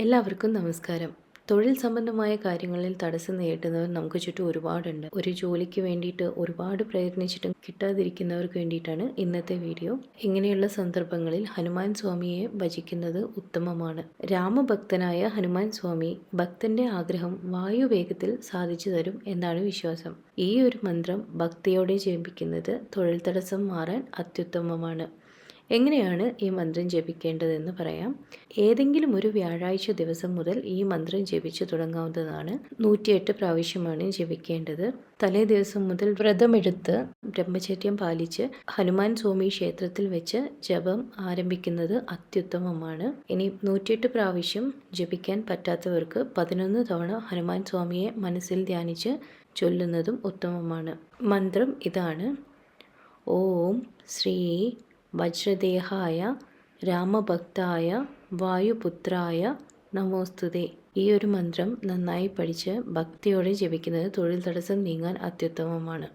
എല്ലാവർക്കും നമസ്കാരം. തൊഴിൽ സംബന്ധമായ കാര്യങ്ങളിൽ തടസ്സം നേരിടുന്നവർ നമുക്ക് ചുറ്റും ഒരുപാടുണ്ട്. ഒരു ജോലിക്ക് വേണ്ടിയിട്ട് ഒരുപാട് പ്രയത്നിച്ചിട്ടും കിട്ടാതിരിക്കുന്നവർക്ക് വേണ്ടിയിട്ടാണ് ഇന്നത്തെ വീഡിയോ. ഇങ്ങനെയുള്ള സന്ദർഭങ്ങളിൽ ഹനുമാൻ സ്വാമിയെ ഭജിക്കുന്നത് ഉത്തമമാണ്. രാമഭക്തനായ ഹനുമാൻ സ്വാമി ഭക്തന്റെ ആഗ്രഹം വായുവേഗത്തിൽ സാധിച്ചു തരും എന്നാണ് വിശ്വാസം. ഈ ഒരു മന്ത്രം ഭക്തിയോടെ ജപിക്കുന്നത് തൊഴിൽ തടസ്സം മാറാൻ അത്യുത്തമമാണ്. എങ്ങനെയാണ് ഈ മന്ത്രം ജപിക്കേണ്ടതെന്ന് പറയാം. ഏതെങ്കിലും ഒരു വ്യാഴാഴ്ച ദിവസം മുതൽ ഈ മന്ത്രം ജപിച്ചു തുടങ്ങാവുന്നതാണ്. നൂറ്റിയെട്ട് പ്രാവശ്യമാണ് ജപിക്കേണ്ടത്. തലേ ദിവസം മുതൽ വ്രതമെടുത്ത് ബ്രഹ്മചര്യം പാലിച്ച് ഹനുമാൻ സ്വാമി ക്ഷേത്രത്തിൽ വെച്ച് ജപം ആരംഭിക്കുന്നത് അത്യുത്തമമാണ്. ഇനി നൂറ്റിയെട്ട് പ്രാവശ്യം ജപിക്കാൻ പറ്റാത്തവർക്ക് പതിനൊന്ന് തവണ ഹനുമാൻ സ്വാമിയെ മനസ്സിൽ ധ്യാനിച്ച് ചൊല്ലുന്നതും ഉത്തമമാണ്. മന്ത്രം ഇതാണ്. ഓം ശ്രീ വജ്രദേഹായ രാമഭക്തായ വായുപുത്രായ നമോസ്തുതേ ഈ ഒരു മന്ത്രം നന്നായി പഠിച്ച് ഭക്തിയോടെ ജപിക്കുന്നത് തൊഴിൽ തടസ്സം നീങ്ങാൻ അത്യുത്തമമാണ്.